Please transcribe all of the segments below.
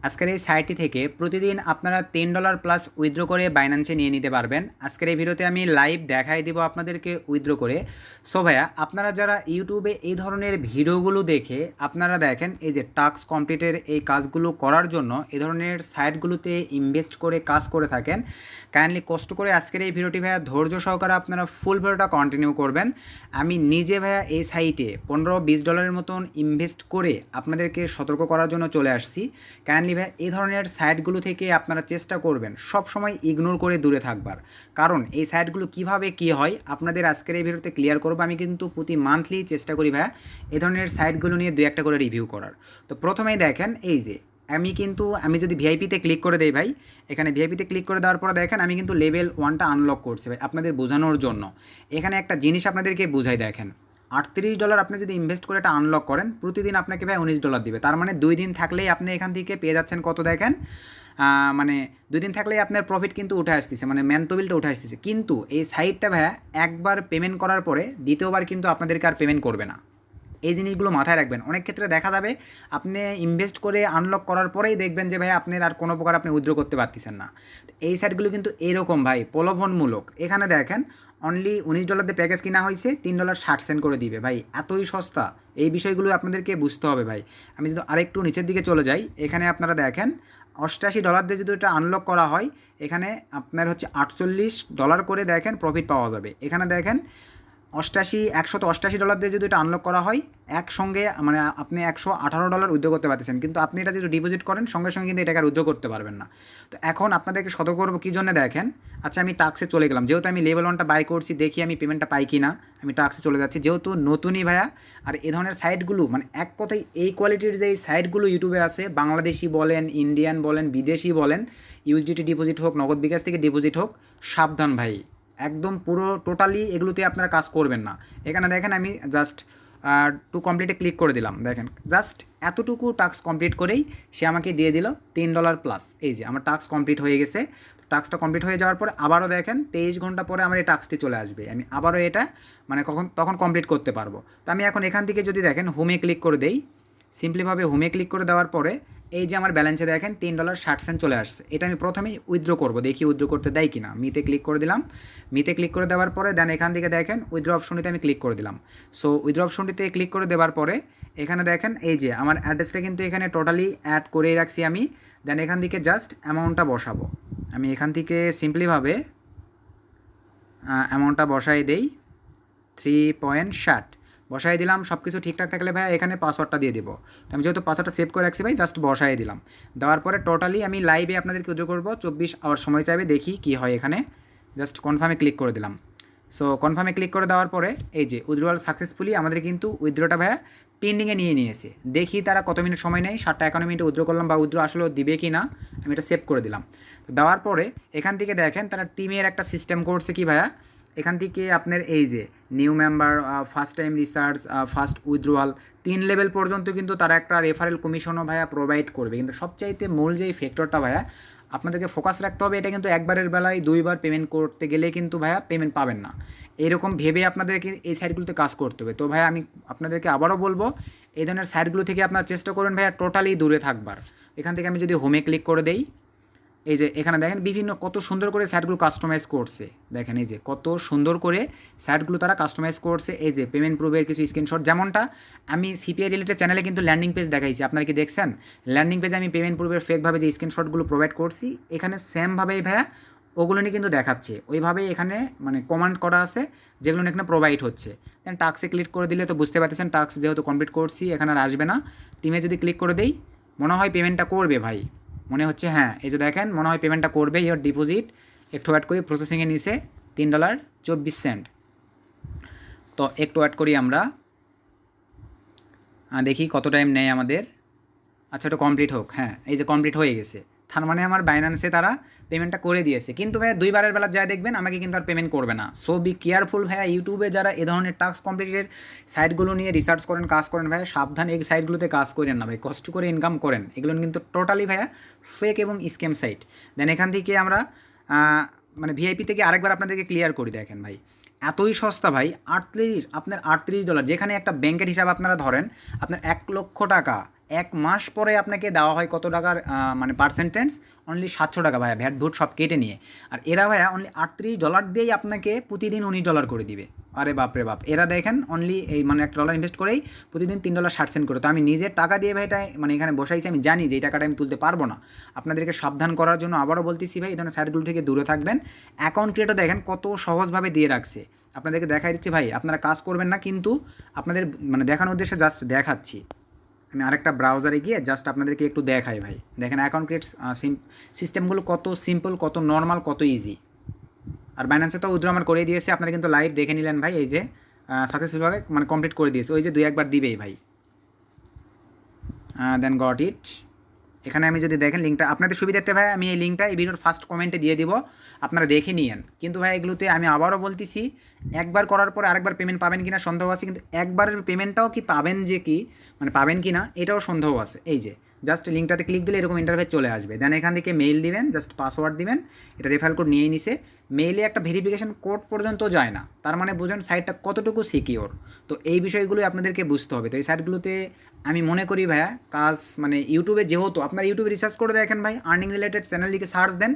আজকের এই সাইটটি থেকে প্রতিদিন আপনারা তিন ডলার প্লাস উইথড্র করে বাইন্যান্সে নিয়ে নিতে পারবেন। আজকের এই ভিডিওতে আমি লাইভ দেখাই দিব আপনাদেরকে উইথড্র করে। সো ভাইয়া, আপনারা যারা ইউটিউবে এই ধরনের ভিডিওগুলো দেখে আপনারা দেখেন, এই যে টাস্ক কমপ্লিটের এই কাজগুলো করার জন্য এই ধরনের সাইটগুলোতে ইনভেস্ট করে কাজ করে থাকেন। কাইন্ডলি কষ্ট করে আজকের এই ভিডিওটি ভাইয়া ধৈর্য সহকারে আপনারা ফুল ভিডিওটা কন্টিনিউ করবেন। আমি নিজে ভাইয়া এই সাইটে পনেরো, বিশ ডলারের মতন ইনভেস্ট করে আপনাদেরকে সতর্ক করার জন্য চলে আসছি। কাইন্ডলি ভাই এই ধরনের সাইটগুলো থেকে আপনারা চেষ্টা করবেন সব সময় ইগনোর করে দূরে থাকবার। কারণ এই সাইটগুলো কীভাবে কি হয়, আপনাদের আজকের এই ভিডিওতে ক্লিয়ার করব। আমি কিন্তু প্রতি মান্থলি চেষ্টা করি ভাইয়া এই ধরনের সাইটগুলো নিয়ে দু একটা করে রিভিউ করার। তো প্রথমেই দেখেন এই যে, আমি কিন্তু, আমি যদি ভিআইপিতে ক্লিক করে দেই ভাই, এখানে ভিআইপিতে ক্লিক করে দেওয়ার পর দেখেন আমি কিন্তু লেভেল ওয়ানটা আনলক করছি ভাই আপনাদের বোঝানোর জন্য। এখানে একটা জিনিস আপনাদেরকে বুঝাই দেখেন। আটত্রিশ ডলার আপনি যদি ইনভেস্ট করে এটা আনলক করেন, প্রতিদিন আপনাকে ভাই উনিশ ডলার দিবে। তার মানে দুই দিন থাকলেই আপনি এখান থেকে পেয়ে যাচ্ছেন কত দেখেন? মানে দুই দিন থাকলেই আপনার প্রফিট কিন্তু উঠে আসতেছে মানে ম্যান বিলটা উঠে আসতেছে। কিন্তু এই সাইটটা ভাইয়া একবার পেমেন্ট করার পরে দ্বিতীয়বার কিন্তু আপনাদেরকে আর পেমেন্ট করবে না। এই জিনিসগুলো মাথায় রাখবেন। অনেক ক্ষেত্রে দেখা যাবে আপনি ইনভেস্ট করে আনলক করার পরেই দেখবেন যে, ভাই, আপনার আর কোনো প্রকার আপনি উইথড্র করতে পারতেছেন না। এই সাইটগুলো কিন্তু এরকম, ভাই, প্রলোভনমূলক। এখানে দেখেন অনলি উনিশ ডলার দিয়ে প্যাকেজ কিনা হয়েছে, তিন ডলার ষাট সেন্ট করে দিবে। ভাই, এতই সস্তা। এই বিষয়গুলো আপনাদেরকে বুঝতে হবে, ভাই। আমি যদি আরেকটু নিচের দিকে চলে যাই, এখানে আপনারা দেখেন, অষ্টাশি ডলার দিয়ে যদি এটা আনলক করা হয়, এখানে আপনার হচ্ছে আটচল্লিশ ডলার করে দেখেন প্রফিট পাওয়া যাবে। এখানে দেখেন অষ্টাশি, একশত অষ্টাশি ডলার দিয়ে যদি এটা আনলক করা হয়, একসঙ্গে মানে আপনি একশো আঠারো ডলার উদ্যোগ করতে পারতেছেন। কিন্তু আপনি এটা যদি ডিপোজিট করেন, সঙ্গে সঙ্গে কিন্তু এটাকে আর উদ্যোগ করতে পারবেন না। তো এখন আপনাদেরকে সতর্ক করব কী জন্য দেখেন? আচ্ছা আমি টাক্সে চলে গেলাম। যেহেতু আমি লেভেল ওয়ানটা বাই করছি, দেখি আমি পেমেন্টটা পাই কি না আমি টাক্সে চলে যাচ্ছি। যেহেতু নতুনই ভাইয়া, আর এ ধরনের সাইটগুলো মানে এক কথায় এই কোয়ালিটির যে সাইটগুলো ইউটিউবে আছে, বাংলাদেশি বলেন ইন্ডিয়ান বলেন, বিদেশি বলেন ইউএসডিটি ডিপোজিট হোক, নগদ বিকাশ থেকে ডিপোজিট হোক, সাবধান ভাই। একদম পুরো টোটালি এগুলোতে আপনারা কাজ করবেন না। এখানে দেখেন আমি জাস্ট টু কমপ্লিটে ক্লিক করে দিলাম। দেখেন জাস্ট এতটুকু টাস্ক কমপ্লিট করেই সে আমাকে দিয়ে দিল তিন ডলার প্লাস এই যে, আমার টাস্ক কমপ্লিট হয়ে গেছে। টাস্কটা কমপ্লিট হয়ে যাওয়ার পরে আবারও দেখেন, তেইশ ঘণ্টা পরে আমার এই টাস্কটি চলে আসবে। আমি আবারও এটা মানে কখন, তখন কমপ্লিট করতে পারব। তো আমি এখন এখান থেকে যদি দেখেন হোমে ক্লিক করে দেই সিম্পলিভাবে হোমে ক্লিক করে দেওয়ার পরে এই যে আমার ব্যালেন্সে দেখেন তিন ডলার ষাট সেন্ট চলে আসছে। এটা আমি প্রথমেই উইথড্র করব, দেখি উইথড্র করতে দেয় কিনা। মিতে ক্লিক করে দিলাম। মিতে ক্লিক করে দেওয়ার পরে দেন এখান থেকে দেখেন উইথড্র অপশনটিতে আমি ক্লিক করে দিলাম। সো উইথড্র অপশনটিতে ক্লিক করে দেওয়ার পরে এখানে দেখেন এই যে আমার অ্যাড্রেসটা কিন্তু এখানে টোটালি অ্যাড করেই রাখছি আমি। দেন এখান থেকে জাস্ট অ্যামাউন্টটা বসাবো। আমি এখান থেকে সিম্পলিভাবে অ্যামাউন্টটা বসাই দেই। থ্রি পয়েন্ট ষাট। বসাই দিলাম সব কিছু ঠিকঠাক থাকলে ভাই এখানে পাসওয়ার্ডটা দিয়ে দেবো। তো আমি যেহেতু পাসওয়ার্ডটা সেভ করে রাখছি ভাই জাস্ট বসাই দিলাম। দেওয়ার পরে টোটালি আমি লাইভে আপনাদেরকে উদ্যোগ করব, চব্বিশ আওয়ার সময় চাইবে, দেখি কি হয় এখানে। জাস্ট কনফার্মে ক্লিক করে দিলাম। সো কনফার্মে ক্লিক করে দেওয়ার পরে, এই যে উইথড্রয়াল সাকসেসফুলি আমাদের কিন্তু উইথড্রটা ভাইয়া পেন্ডিংয়ে নিয়ে নিয়েছে। দেখি তারা কত মিনিট সময় নেয়, সাতটা একান্ন মিনিটে উইথড্র করলাম বা উইথড্র আসলেও দিবে কি না আমি এটা সেভ করে দিলাম। দেওয়ার পরে, এখান থেকে দেখেন তারা টিমের একটা সিস্টেম করছে কি ভাইয়া? এখান থেকে আপনার এই যে new member first time research first withdrawal তিন লেভেল পর্যন্ত কিন্তু তারা একটা রেফারেল কমিশনও ভাইয়া প্রোভাইড করবে। কিন্তু সবচাইতে মূল যেই ফ্যাক্টরটা ভাইয়া, আপনাদেরকে ফোকাস রাখতে হবে, এটা কিন্তু একবারের বেলায় দুইবার পেমেন্ট করতে গেলে কিন্তু ভাইয়া পেমেন্ট পাবেন না। এরকম ভেবে আপনাদেরকে এই সাইটগুলোতে কাজ করতে হবে। তো ভাইয়া আমি আপনাদেরকে আবারও বলব, এই ধরনের সাইটগুলো থেকে আপনারা চেষ্টা করুন ভাইয়া টোটালি দূরে থাকবার। এখান থেকে আমি যদি হোমে ক্লিক করে দেই এই যে এখানে দেখেন বিভিন্ন কত সুন্দর করে সাইটগুলো কাস্টমাইজ করছে। দেখেন এই যে কত সুন্দর করে সাইটগুলো তারা কাস্টমাইজ করছে। এই যে পেমেন্ট প্রুফের কিছু স্ক্রিনশট যেমনটা আমি সিপিআই রিলেটেড চ্যানেলে কিন্তু ল্যান্ডিং পেজ দেখাইছি। আপনারা কি দেখছেন? ল্যান্ডিং পেজে আমি পেমেন্ট প্রুফের ফেকভাবে যে স্ক্রিনশটগুলো প্রোভাইড করছি, এখানে সেমভাবেই ভাইয়া ওগুলো নিয়ে কিন্তু দেখাচ্ছে। ওইভাবেই এখানে মানে কমান্ড করা আছে, যেগুলো এখানে প্রোভাইড হচ্ছে। দেন টাক্সে ক্লিক করে দিলে তো বুঝতে পারতেছেন টাক্স যেহেতু কমপ্লিট করছি, এখানে আর আসবে না। টিমে যদি ক্লিক করে দেই, মনে হয় পেমেন্টটা করবে ভাই। মনে হচ্ছে হ্যাঁ এই যে দেখেন, মনে হয় পেমেন্টটা করবে ইয়োর ডিপোজিট একটু অ্যাড করি প্রসেসিংয়ে নিচে তিন ডলার চব্বিশ সেন্ট তো একটু অ্যাড করি আমরা। দেখি কত টাইম নেয় আমাদের। আচ্ছা ওটা কমপ্লিট হোক হ্যাঁ এই যে কমপ্লিট হয়ে গেছে। তার মানে আমার বাইন্যান্সে তারা পেমেন্টটা করে দিয়েছে। কিন্তু ভাইয়া দুইবারের বেলা যা দেখবেন, আমাকে কিন্তু আর পেমেন্ট করবে না। সো বি কেয়ারফুল ভাইয়া ইউটিউবে যারা এ ধরনের টাস্ক কমপ্লিটের সাইটগুলো নিয়ে রিসার্চ করেন, কাজ করেন ভাইয়া, সাবধান এই সাইটগুলোতে কাজ করেন না ভাই, কষ্ট করে ইনকাম করেন। এগুলো কিন্তু টোটালি ভাইয়া ফেক এবং স্ক্যাম সাইট দেন এখান থেকে আমরা মানে ভিআইপি থেকে আরেকবার আপনাদেরকে ক্লিয়ার করি দেখেন ভাই। এতই সস্তা ভাই, আটত্রিশ, আপনার আটত্রিশ ডলার যেখানে একটা ব্যাংকের হিসাব আপনারা ধরেন, আপনার এক লক্ষ টাকা এক মাস পরে আপনাকে দেওয়া হয় কত টাকার মানে পার্সেন্টেজ অনলি সাতশো টাকা ভাইয়া, ভ্যাট ভোট সব কেটে নিয়ে। আর এরা ভাইয়া অনলি আটত্রিশ ডলার দিয়েই আপনাকে প্রতিদিন উনিশ ডলার করে দিবে। আরে বাপরে বাপ, এরা দেখেন অনলি এই মানে একটা ডলার ইনভেস্ট করেই প্রতিদিন তিন ডলার ষাট সেন্ট করে। তো আমি নিজের টাকা দিয়ে ভাই এটা মানে এখানে বসাইছি, আমি জানি যে এই টাকাটা আমি তুলতে পারব না। আপনাদেরকে সাবধান করার জন্য আবারও বলতেছি ভাই, এই ধরনের সাইটগুলো থেকে দূরে থাকবেন। অ্যাকাউন্ট ক্রিয়েটও দেখেন কত সহজভাবে দিয়ে রাখছে। আপনাদেরকে দেখাই দিচ্ছি ভাই, আপনারা কাজ করবেন না, কিন্তু আপনাদের মানে দেখানোর উদ্দেশ্যে জাস্ট দেখাচ্ছি। আমি আরেকটা ব্রাউজারে গিয়ে জাস্ট আপনাদেরকে একটু দেখাই ভাই। দেখেন অ্যাকাউন্ট ক্রিয়েট সিস্টেমগুলো কত সিম্পল কত নর্মাল কত ইজি আর বাইন্যান্সে তো উইথড্র আমার করে দিয়েছে, আপনারা কিন্তু লাইভ দেখে নিলেন ভাই, এই যে সাকসেসফুলভাবে মানে কমপ্লিট করে দিয়েছে। ওই যে দুই একবার দিবেই ভাই। দেন গট ইট এখানে আমি যদি দেখেন লিঙ্কটা আপনাদের সুবিধার্থে ভাই, আমি এই লিঙ্কটা এই ভিডিওর ফার্স্ট কমেন্টে দিয়ে দিব। আপনারা দেখে নিয়েন। কিন্তু ভাই, এগুলোতে আমি আবারও বলতেছি, একবার করার পর আরেকবার পেমেন্ট পাবেন কিনা সন্দেহ আছে, কিন্তু একবারের পেমেন্টটাও কি পাবেন যে কি মানে পাবেন কি না এটাও সন্দেহ আছে। এই যে জাস্ট লিঙ্কটাতে ক্লিক দিলে এরকম ইন্টারভেস চলে আসবে। দেন এখান থেকে মেইল দিবেন জাস্ট পাসওয়ার্ড দিবেন, এটা রেফার কোড নিয়েই নিছে। মেইলে একটা ভেরিফিকেশন কোড পর্যন্ত যায় না। তার মানে বুঝেন সাইটটা কতটুকু সিকিওর তো এই বিষয়গুলোই আপনাদেরকে বুঝতে হবে। তো এই সাইটগুলোতে আমি মনে করি ভাইয়া, কাজ মানে ইউটিউবে যেহেতু, আপনার ইউটিউবে রিসার্চ করে দেখেন ভাই আর্নিং রিলেটেড চ্যানেল লিখে সার্চ দেন,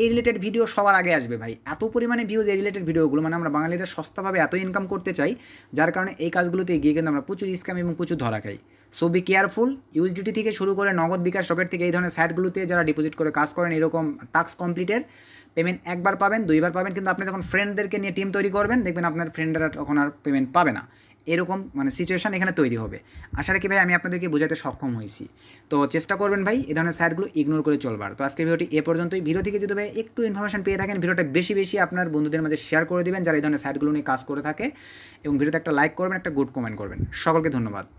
এই রিলেটেড ভিডিও সবার আগে আসবে ভাই। এত পরিমাণে ভিউজ এই রিলেটেড ভিডিওগুলো মানে আমরা বাঙালিরা সস্তাভাবে এত ইনকাম করতে চাই, যার কারণে এই কাজগুলোতে গিয়ে কিন্তু আমরা প্রচুর স্ক্যাম এবং প্রচুর ধরা খাই। সো বি কেয়ারফুল ইউএসডিটি থেকে শুরু করে নগদ বিকাশ রকেট থেকে এই ধরনের সাইটগুলোতে যারা ডিপোজিট করে কাজ করেন, এরকম টাস্ক কমপ্লিটের পেমেন্ট একবার পাবেন, দুইবার পাবেন, কিন্তু আপনি যখন ফ্রেন্ডদেরকে নিয়ে টিম তৈরি করবেন, দেখবেন আপনার ফ্রেন্ডরা তখন আর পেমেন্ট পাবে না। এরকম মানে সিচুয়েশন এখানে তৈরি হবে। আশা রাখি ভাই, আমি আপনাদেরকে বোঝাতে সক্ষম হয়েছি। তো চেষ্টা করবেন ভাই, এই ধরনের সাইটগুলো ইগনোর করে চলবার। তো আজকে ভিডিওটি এ পর্যন্তই। ভিডিও থেকে যদি ভাই একটু ইনফরমেশন পেয়ে থাকেন, ভিডিওটা বেশি বেশি আপনার বন্ধুদের মাঝে শেয়ার করে দিবেন, যারা এই ধরনের সাইটগুলো নিয়ে কাজ করে থাকে। এবং ভিডিওতে একটা লাইক করবেন, একটা গুড কমেন্ট করবেন। সকলকে ধন্যবাদ।